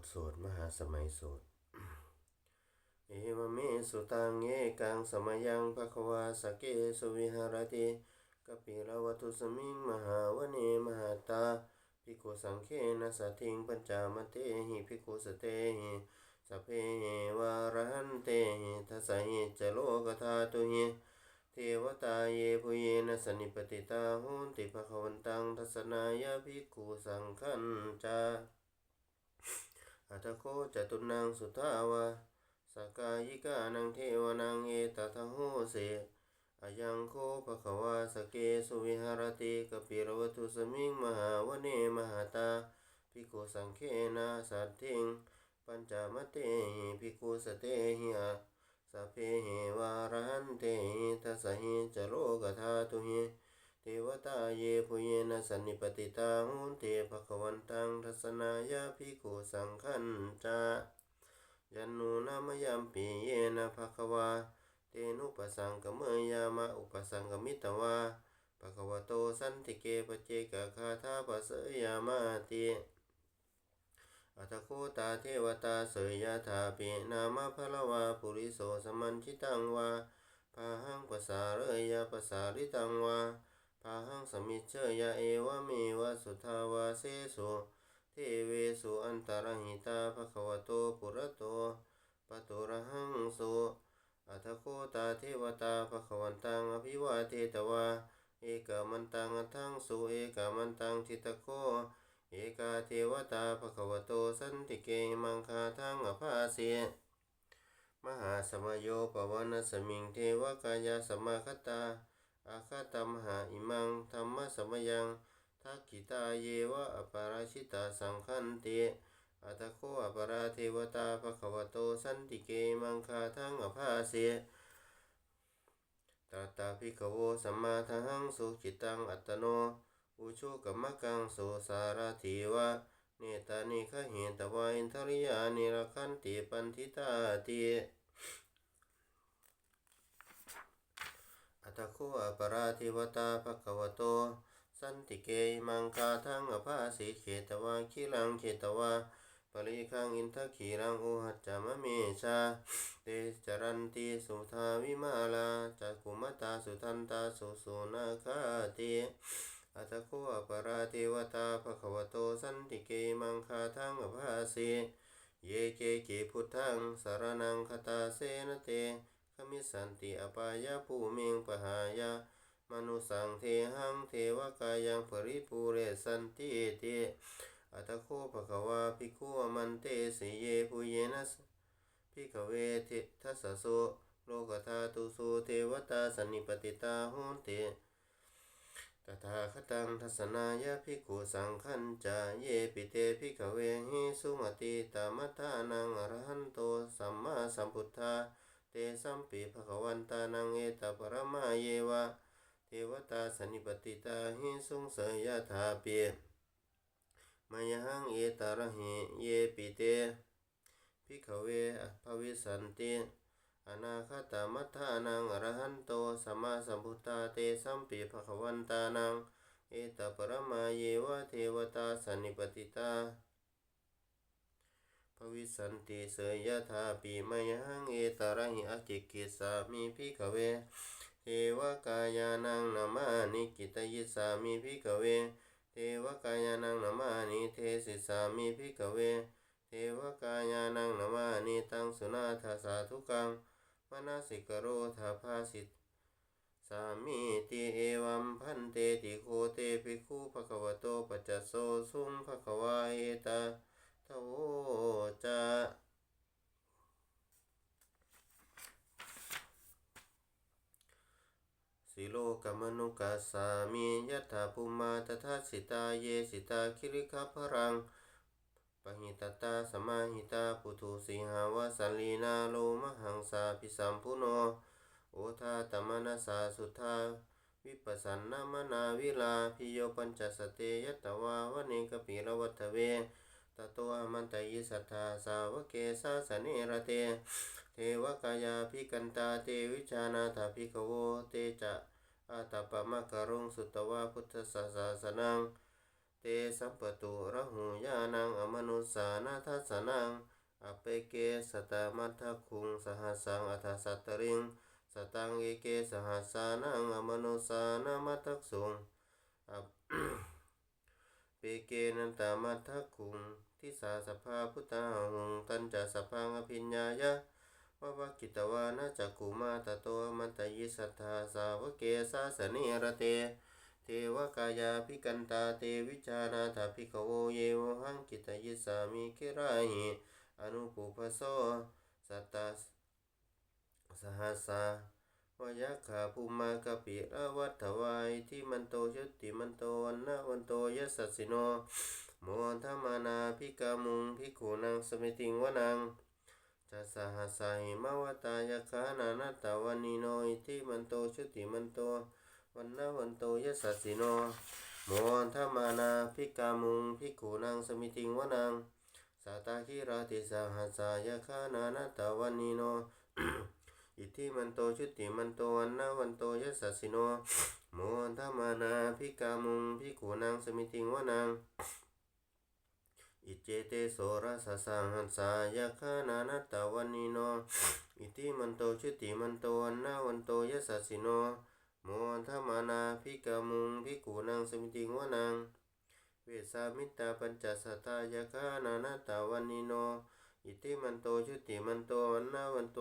ทสวดมหาสมัยสูตรเอวเมสุตังเอกังสมยังภควาสเกสุวิหารติกปิรวัตุสมิงมหาวเนมหาตาภิกขุสังเขนะสัทิงปัญจามเตหิภิกขุสเตหิสพเพวารหันเตหิทัสสะหิจโลกธาตุหิเทวตาเยปุเยนะสนิปติตาหุนติภควันตังทัสสนายาภิกขุสังขันจา อัตโคจตุนังสุทาวาสกายิกานังเทวนังเอตทะโหเสอายังโคภควาสเกสุวิหารติกปิรวตุสมิงมหาวเนมหาตาภิกขุสังเคนะสัตถิงปัญจมเตหิภิกขุสเตหิอาสัพเพเหวารหันเตหิทัสสหิจโลกธาตุหิ เทวตาเยปุเยนะสันนิปติตาหุนเตภควันตังทัสนายาภิกขุสังขันจายันนูนามยัมปีเยนะภควา เตนุปสังกเมยามะอุปสังกมิตวาภควโตสันติเกปเจกคาทาปัสยามาติอัตโคตาเทวตาเสยยถาปินามะพะละวาปุริโสสมันชิตังวาพาหังปสาเรยยาปสาริตังวา พาหังสมิเชยาเอวะเมวะสุทาวาเสสุเทเวสุอันตรหิตาภควโตปุระโตปตุระหังสุอัตโคตาเทวตาภควันตังอภิวาเทตวาเอกามันตังอัทังสุเอกามันตังทิตโคเอกาเทวตาภควโตสันติเกมังคาทังอภาเสมหาสมโยปวันสมิงเทวกายาสมาคตา อาคาตมหาอิมังธรรมะสมยังทักขิตาเยวะอปาราชิตาสังคันเตอัตโคอปาราเทวตาภควโตสันติเกมังคาทังอภาเสตตาภิกขโวสัมมาทังสุขิตังอัตโน อุชุกมะกังสุสารถีวะเนตานิขเหตวาอินทริยานิรคันติปันทิตาติ อัตโคอปราธิวตาภควโต สันติเกมังคาทังอภาสิเขตวาคิลังเขตวาปริคังอินทขีรังอุหัจจามเมชาเตจรันติสุทาวิมาลาจักกุมตาสุทันตาสุสุนาคาติอัตโคอปราเทวตาภควโตสันติเกมังคาทังอภาสิเยเกเกพุทธังสารนังคตาเสนเต มิสันติอปายาภูมิงปหายามนุสังเทหังเทวกายังปริปูเรสันติเตอัตโคภควาภิกขุอมันเตสิเยปุเยนะภิกขเวทิทัสสะโสโลกธาตุสุเทวตาสนิปติตาหุนเตตถาคตังทัสสนายาภิกขุสังขันจาเยปิเตภิกขเวหิสุมติตามัทานังอรหันโตสัมมาสัมพุทธา เตสัมปีภควันตานังเอตปรมาเยวะเทวตาสนิปติตาหิสุงเสยยถาเปียมายหังเอตระหิเยปิเตพิขเวภวิสันติอนาคตามัทธานังอรหันโตสัมมาสัมพุทธาเตสัมปีภควันตานังเอตปรมาเยวะเทวตาสนิปติตา ภวิสันติเสยยะธาปีมยังเอตระหิอจิกิสามิพิกเวเทวกายานังนามานิกิตยิสามิพิกเวเทวกายานังนามานิเทศิสามิพิกเวเทวกายานังนามานิตังสุนาทาสาธุกังมนาสิกโรธาภาสิตสามีติเอวัมพันเตติโคเตภิกขุภควโตปัจจโสสุมภควาเอตา โทจะสิโลกมนุกัสสามิยัตถาภูมาตถาสิตาเยสิตาคิริคพรังปหิตตาสมาหิตาปุถุสีหาวาสัลลีนาโลมหังสาพิสัมพุโนโอทาตมนาสาสุทาวิปัสสันนามนาวิลาพิโยปัญจสเตยัตตวาวเนกปิรวัตเว ตโตอมันตยิสัทธาสาวเกสาสเนระเต เทวกายาภิกันตาเตวิชานาถาภิกโวเตจะอาตปะมะกรุงสุตวาพุทธศาสสนัง เตสัมปตุระหูยานังอมนุสสานาทัสนังอเปเกสตามัทคุงสหัสสังอัฏสัตริง สตังเอเกสหัสสานังอมนุสสานามัทสุงอเปเกนันตามัทคุง ทิสาสภาพุทธาหุงตันจะสพังอภิญญายะวะวะกิตวานะจักกุมาตโตมันตยิสัทธาสาวเกสาสเนระเต เทวกายาภิกันตาเตวิจานาถาภิกโวเยวหังกิตยิสามิคิราหิอนุปุปโสสัตตาสหัสสาวยัคขาภูมากะปิระวัฏวายที่มันโตชุติมันโตวันนะวันโตยสัสสิโน โมทมานาภิกามุงภิกขุนังสมิติงวนังจะสหัสาหิมาวตายคานานาตาวันิโนอิทิมันโตชุติมันโตวันนะวันโตยสัสสิโนโมทมานาภิกามุงภิกขุนังสมิติงวนังสัตาคิราติสหัสายคานานาตาวันนิโนอิทิมันโตชุติมันโตวันนะวันโตยสัสสิโนโมทมานาภิกามุงภิกขุนังสมิติงวนัง อิเจเตโสรสสังหัสสายคานานาตาวันนิโนอิทิมันโตชุติมันโตวันนะวันโตยสัสสิโนโมทมานาภิกามุงภิกขุนังสมิติงวนังเวสามิตาปัญจสัตายาคานานาตาวันนิโน อิติมันโตชุติมันโตวันนาวันโต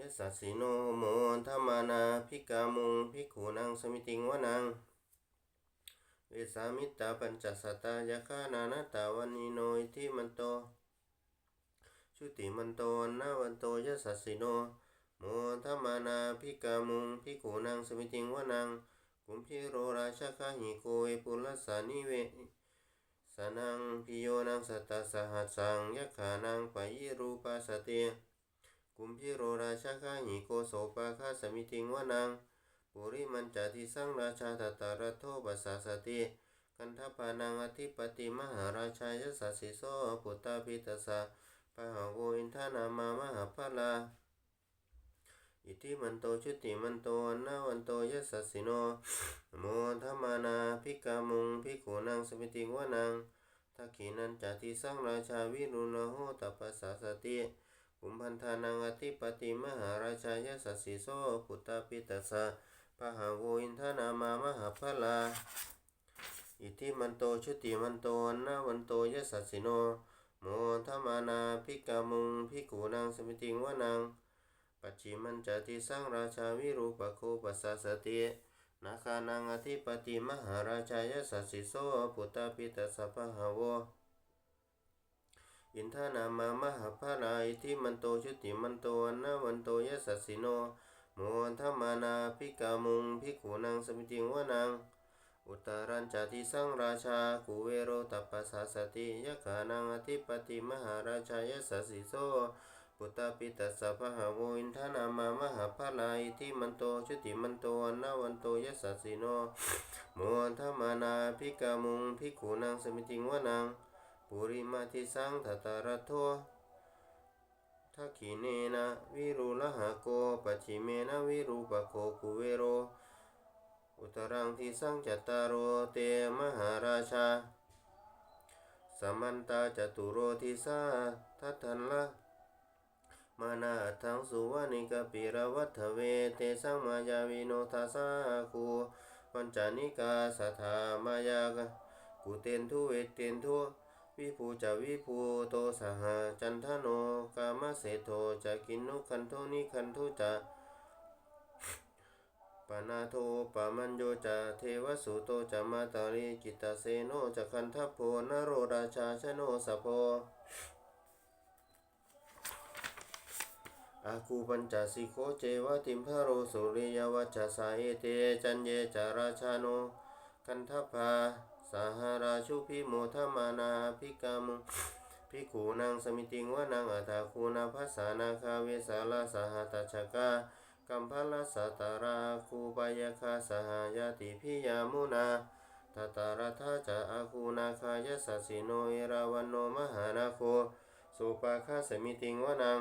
ย สสสสิโนโมทมานาภิกามุงภิกขุนังสมิติงวนังเวสามิตาปัญจสัตตายาคานานาตาวันนิโนอิทิมันโตชุติมันโตนาวันโตยสสสสิโนโมทมานาภิกามุงภิกขุนังสมิติงวนังกุมพิโรราชคาหิโกเอปุลสานิเวสนังพิโยนังสัตตสหัสสังยักขานังปะยิรูปัสสติ กุมพิโรราชคาหิโกโสปะคาสมิติงวนังปุริมันจติสังราชาตตารโทปัสสาสติกันทปานังอธิปติมหาราชายสัสสิโสปุตตาปิตสะปะหาโวอินทานามามหาพลาอิทิมันโตชุติมันโตนนาวันโตยสัสสิโนโมทมานาภิกามุงภิกขุนังสมิติงวนังทักขินันจติสังราชาวิรุณโหตัปปสสาสติ กุมพันธานังอธิปติมหาราชายสัสสิโสปุตตาปิตสะปะหาโวอินทานามามหาพลาอิทิมันโตชุติมันโตวันนาวันโตยสัสสิโนโมทมานาภิกามุงภิกขุนังสมิติงวานังปัจฉิมันจติสังราชาวิรูปโคปัสสาสตินาคานังอธิปติมหาราชายสัสสิโสปุตตาปิตสัพพะโว อินทานามามหาภาลาอิทิมันโตชุติมันโตวันนาวันโตยสัสสิโนโมทมานาภิกามุงภิกขุนังสมิติงวนังอุตตรัญจติสังราชากุเวโรตัปปสาสติยะขานังอธิปติมหาราชายสัสสิโสปุตตาปิตัสสะพะหาโวอินทานามามหาภาลาอิทิมันโตชุติมันโตวันนาวันโตยสัสสิโนโมทมานาภิกามุงภิกขุนังสมิติงวนัง ปุริมาทิสังทัตารัตโททักขิเนนะวิรุลหะโกปัจิเมนะวิรูปโคกุเวโร อุตรังทิสังจัตตารโรเตมหาราชา สมันตาจตุโรทิสาทัตทันละมานาทังสุวานิกปิรวัฏเวเตสังมายาวิโนทัสสาคูปัญจานิกาสัทธามายากกุเตนทุเวเตนทุ วิภูจาวิภูโตสหจันทโนกามเสโทจะกินนุคันโทนิคันทุจะปนาโทปามันโยจะเทวสุโตจะมาตาริจิตตเสโนจะคันทัพโพนโรราชาชโนสพโพอาคูปัญจสิโคเจวะติมพะโรสุริยวัจสาเอเตจันเยจาราชาโนกันทัพพา สหราชุพิโมทมานาภิกามุภิกขุนางสมิติงวนังอัตาคูนาภัสสานาคาเวสาลาสหตัชกากัมพลสัตตาราคูปายคาสหายติพิยามุนาทัตตารัทธาจะอาคูนาคายสัสสิโนเอราวันโนมหานาโคสสุปาคาสมิติงวนัง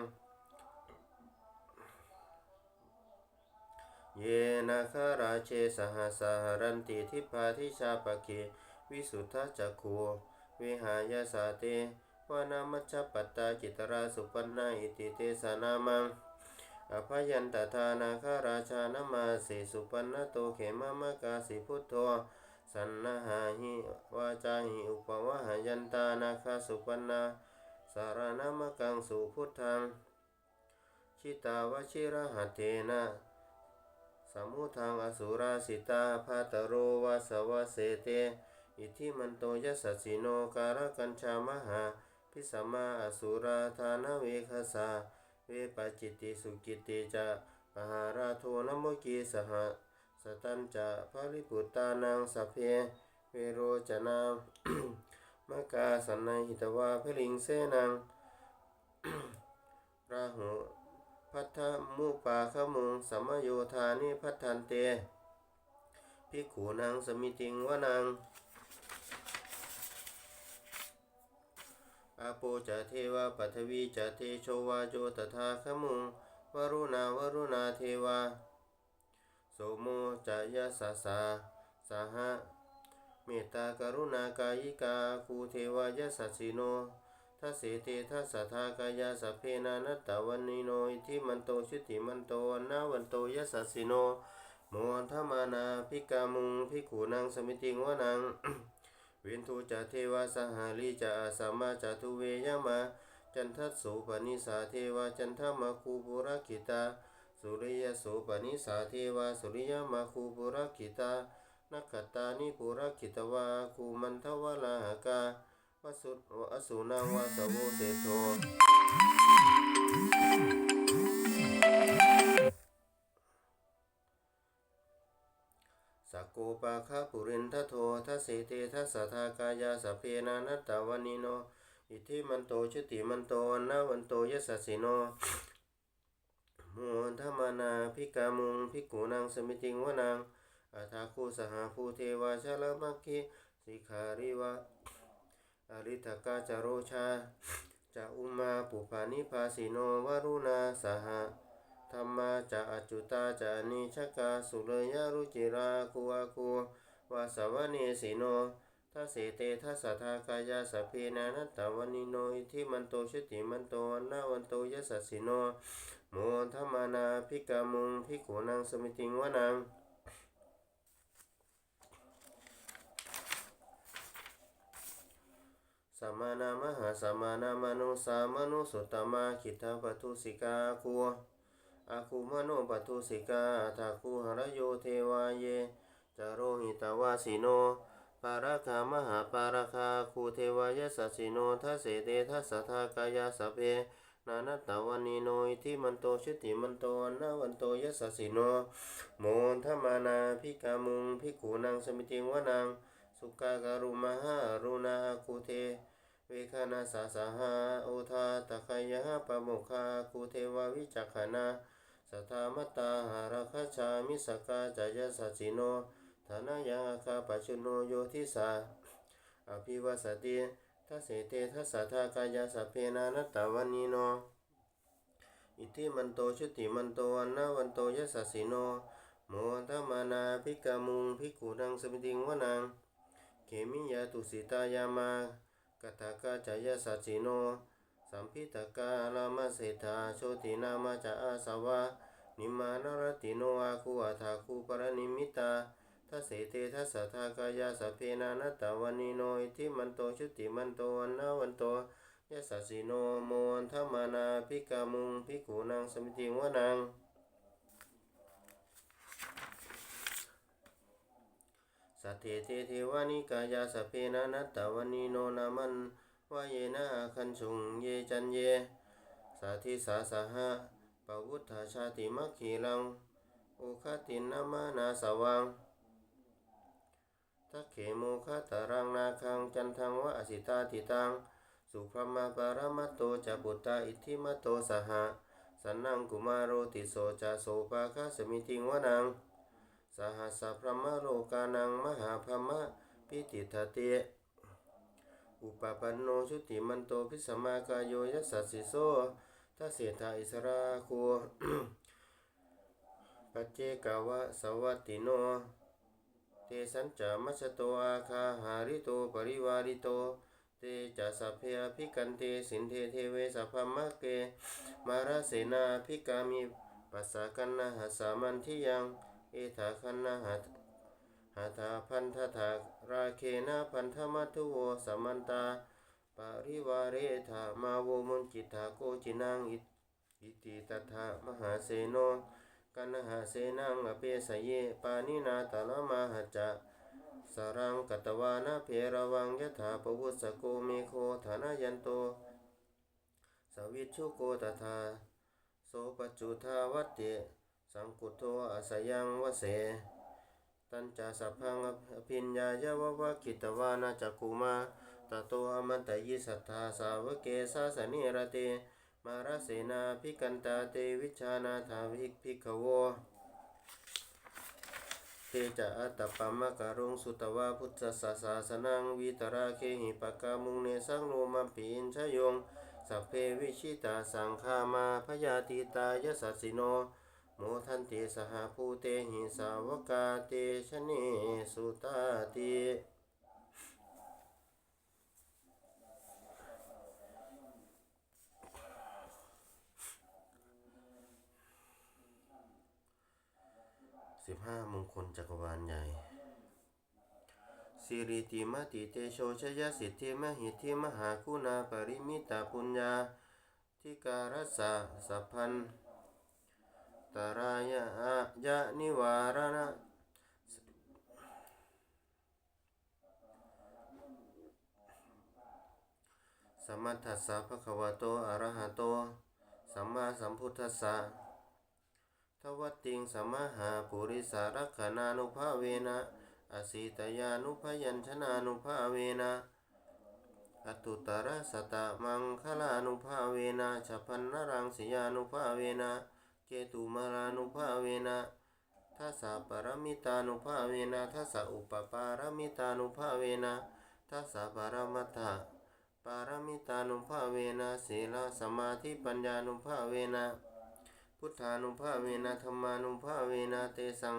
เยนะคาราเชสหสหรันติทิพาทิชาปะเก วิสุทธจักขูวิหายาสาเตวานามัชปัตตาจิตราสุปันนาอิติเตสานามังอภยันตทานาคาราชานามาสิสุปันนโตเขมามะกาสิพุทโธสันนาหาหิวาจาหิอุปวะหยันตานาคาสุปันนาสารนามกังสุพุทธังชิตาวชิระหัตเทนะสมุทังอสุราสิตาภาตโรวาสวะเสเต อิทิมันโตยัสสสิโนการกัญชามหา พิสัมมาอสุราธานเวคสาเวปจิตติสุกิติจะมหาราโทนโมกีสหสตันจะภริปุตตานังสัพเพเวโรจนามมกาสันนหิตวาพลิงเสนังราหุพัทธมุปาขมุงสัมมโยธานิพัทธันเตภิกขุนังสมิติงวนัง อาโปจะเทวาปัทวีจะเทโชวาโจตถาขมุงวรุณาวรุณาเทวาโสโมจะยสสาสหะเมตตากรุณากายิกาคูเทวายสัสสิโนทัสเสเตทัสสะทากายาสัพเพนานัตตวันนิโนอิทิมันโตชุติมันโตวันนาวันโตยสัสสิโนโมทมานาภิกามุงภิกขุนังสมิติงวนัง วินทูจะเทวาสหาลีจะอาสามาจะทุเวยมา จันทัสโสปนิสาเทวาจันทมาคูปุรกิตา สุริยโสปนิสาเทวาสุริยมาคูปุรกิตานักขตานิปุรกิตวาคูมันทวลาหกาวสุวสุนาวาสโวเสโท กโกปาคาปุรินทโททัสเสเตทัสสะทากายาสเพนานัตตาวานิโน อิทิมันโตชุติมันโตวันนาวันโตยสัสสิโนมุนทมานาภิกามุงภิกขุนังสมิติงวนังอาทาคูสหภูเทวาชาลมัคคิสิขาริวะอริทกาจาโรชาจะอุมาปุปานิภาสิโนวารุณาสหะ ธรรมาจะอจุตาจะนิชกาสุเรยารุจิราคุอาคูวาสวเนสิโนทัสเสเตทัสสะทากายาสพเพนานัตตวนิโนอิทิมันโตชติมันโตวันนาวันโตยสัสสิโนโมธรรมานาภิกามุงภิกขุนังสมิติงวนังสัมมานามหาสัมมานามนุสามนุสุตตมาคิทาปทุสิกาคู อาคูมโนปัทุสิกาทาคูหรโยเทวาเยจาโรหิตาวาสิโน ปาราคามหาปาราคาคูเทวายสัสิโนทัสเสเตทัสสทากายาสเพ นานัตตาวันนิโนอิทิมันโตชุติมันโตนนวันโตยสัสิโน โมทมานาภิกามุงภิกขุนังสมิติงวนังสุกาการุมหารุณาคูเทเวคานาสาสหาโอทาตะคายะปะโมคาคูเทวาวิจักขณา สัทธามตตาหาราคาชามิสกาจายสัสสิโนธนายังอาคาปัจจุโนโยทิสาอภิวาสติทัสเสเตทัสสะทธากายาสัพเพนานัตตาวันนิโน อิทิมันโตชุติมันโตวันนาวันโตยสัสสิโนโมทมานาภิกามุงภิกขุนังสมิติงวนัง เขมิยาตุสิตายามากตากาจายสัสสิโน สัมพิตกาลามาเศธาโชตินามาจาอาสวะ นิมานรติโนอาคูอาทาคูปรนิมิตาทัเสเตทัสสะทากายาสเพนานัตตาวันนิโนอิทิมันโตชุติมันโตวันนาวันโตยสสสิโนโมนทมานาภิกามุงภิกขุนังสมิติงวนังสัทเทเทเทวานิกายาสเพนานัตตาวันนิโนนามัน วายเยนะคันชุงเยจันเย สาธิสาสหะปวุฒาชาติมัคคีลังโอคตินนามานาสวังทักเขโมคาตารังนาคังจันทังวะอสิตาติตัง สุพรมาปารมัตโตจะปุตตาอิทิมัตโตสหะสันนังกุมารโรติโสจะโสปาคาสมิติงวะนัง สหัสสะพรมโลกานังมหาพรหมปิติทะเต อุปปันโนชุติมันโตพิสมากายโยยัสสสิโสทัสเสธาอิสราโคปัจเจกาวะสวัตติโน เตสัญจามัชโตอาคาหาริโตปริวาริโต เตจะสัพเพภิกันเตสินเทเทเวสัพพมะเก มาราเสนาภิกามิปัสสะกันนะหาสามันทิยัง เอถาคันนะหา หาถาพันธถาราเคนะพันธมัทุโวสัมมันตาปาริวาเรธามาโวมุนจิตาโกจินังอิอิติตถามหาเสโนกันหาเสนังอเปสเยปานินาตาลมาหจะสรังกตวานาเพรวังยถาปวุสโกเมโคฐานายันโต สวิชุโกตถาโสปจุทาวัตเตสังกุโตอาสยังวเส ตัญจาสัพพังอภิญญายาวะวะกิตวานาจักุมาตโตอมันตยิสัทธาสาวเกสาสนิรเตมาราเสนาภิกันตาเตวิชานาถาวิกภิกขโวเตจะอัตปมะการุงสุตวาพุทธสสาสนังวิตราเคหิปกามุงเนสังโนมัมปีนชยงสัพเพวิชิตาสังฆามาพยาติตายสัสสิโน โมทันติสหภูเตหิสาวกาเตชะเนสุตาติสิบห้ามงคลจักรวาลใหญ่สิริติมติเตโชชยสิทธิมหิทธิมหาคุณาปริมิตาปุญญาทิการสะสัพพัน ตรายะยะนิวารณะสมมัทธัสสะภะคะวะโตอะระหะโต สัมมาสัมพุทธัสสะทวัตติงสมหาปุริสารักขานุภาเวนะอสีตยานุพยัญชนะนุภาเวนะอตุตระสตะมังคลานุภาเวนะฉพันนรังสยานุภาเวนะ เกตุมารานุภาเวนะทัสสะปรมิตานุภาเวนะทัสสะอุปปารมิตานุภาเวนะทัสสะปรมัตถะปารมิตานุภาเวนะศีลสมาธิปัญญานุภาเวนะพุทธานุภาเวนะธรรมานุภาเวนะเตสัง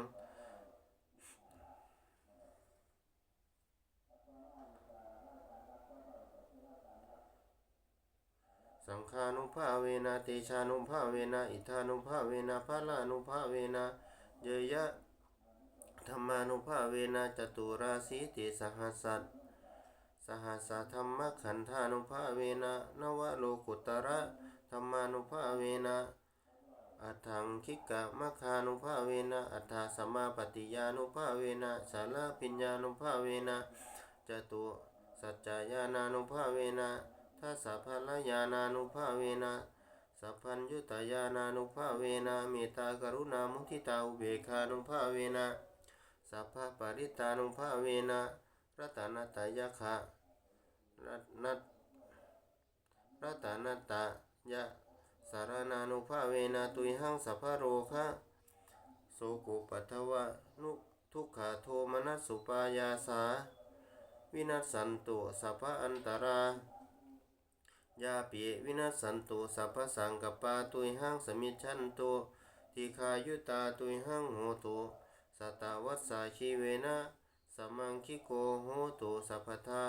สังฆานุภาเวนะเตชานุภาเวนะอิทานุภาเวนะพลานุภาเวนะเยยะธรรมานุภาเวนะจตุราสีติสหัสสัตสหัสธรรมขันธานุภาเวนะนวโลกุตระธรรมานุภาเวนะอัฏฐังคิกะมะคานุภาเวนะอัฏฐาสมมาปฏิยานุภาเวนะสาลาปิญญานุภาเวนะจตุสัจจายานานุภาเวนะ ทัสสะพลายานานุภาเวนะสัพพัญยุตายานานุภาเวนะเมตตากรุณามุทิตาอุเบกานุภาเวนะสัพพปริตานุภาเวนะรัตนตายะคะรัตนัตรัตนตายะสารนานุภาเวนะตุยหังสัพพโรคะโสกุปัทถวะนุทุกขาโทมนัสสุปายาสา วินัสสันตุสัพพอันตรา ยาปิวินัสสันตุสัพพสังกปาตุยหังสมิจฉันตุทิคายุตาตุยหังโหตุสตาวัสสาชีเวนะสมังคิโกโหตุสัพพทา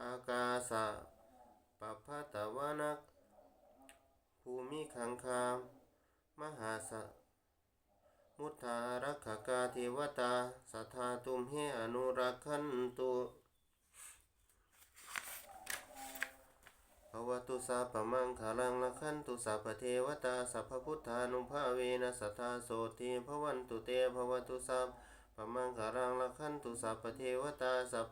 อากาสะปัพพะตวานักภูมิขังคามมหาสมุทธารักขกาเทวตาสัทธาตุมเหอนุรักขันตุ ภวตุสาปมังคารังละขันตุสัพพเทวตาสัพพพุทธานุภาเวนะสัทธาโสติภวันตุเตภวตุสาปมังคารังละขันตุสัพพเทวตาสัพ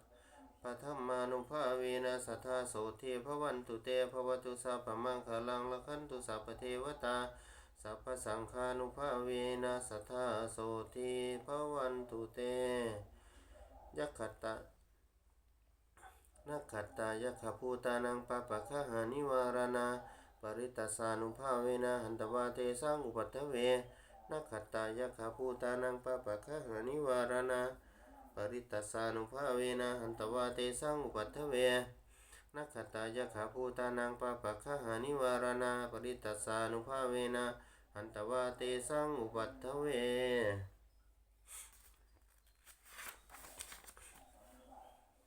ปธรรมานุภาเวนะสัทธาโสทีภวันตุเตภวตุสัพพมังคลังละขันตุสัพพเทวตาสัพพสังฆานุภาเวนะสัทธาโสทีภวันตุเตยักขตะ นักขัตตายักขภูตานังปะปะคะหานิวารณาปริตสานุภาเวนะหันตวาเตสังอุปัฏเวนักขัตตายักขภูตานังปะปะคะหานิวารณาปริตสานุภาเวนะหันตวาเตสังอุปัฏเวนักขตายะขาภูตานังปะปะคะหานิวารณาปริตัสสานุภาเวนะหันตวาเตสังอุปัตถเว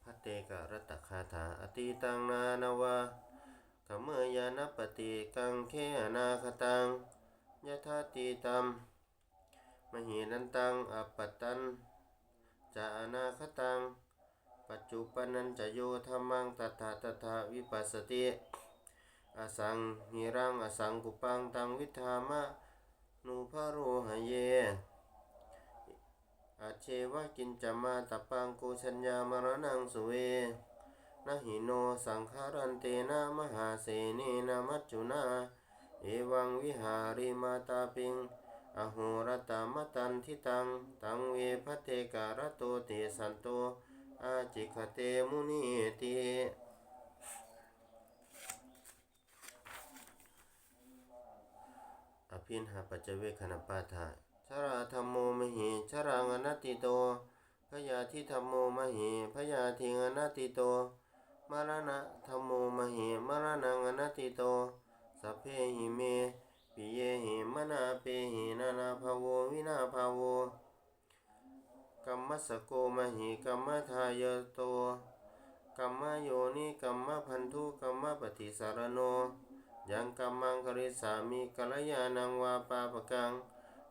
พัต เตกะรัตคาถาอติตังนานาวาขมเมยานปฏิกังเคอนาคตังยะธาติตัมมหินันตังอปตันจะอนาคตัง ปัจจุปนันจะโยธรรมังตถาตถาวิปัสสติอสังหิรังอสังกุปังตังวิธามะนุภโรหเย อาเชวะกินจามาตะปังโกชัญญามรณังสุเวนะหิโนสังขารันเตนะมหาเสเนนะมัจจุนา เอวังวิหาริมาตาปิง อโหรตามตันทิตัง ตังเวพเทการะโตเตสันโต อาจิคเตมุนีติอภินหาปัจเจเวคณปาทา ชราธรรมโมมหิชรังอนัตติโตพยาธิธรรมโมมหิพยาธิงอนัตติโตมรณะธรรมโมมหิมรณังอนัตติโตสัพเพหิเมปิเยหิมนาเปหินานาภาโววินาภาโวกัมมัสโกมหิกัมมทายโตกัมมโยนิกัมมพันธุกัมมปฏิสารโนยังกัมมังคริสามิกัลยาณังวาปาปกัง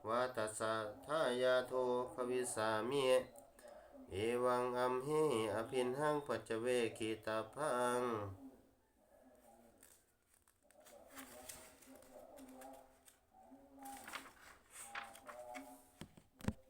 วาตัสสะทายาโทภวิสามิเอวังอัมหิอภินหังปัจเวคิตาพัง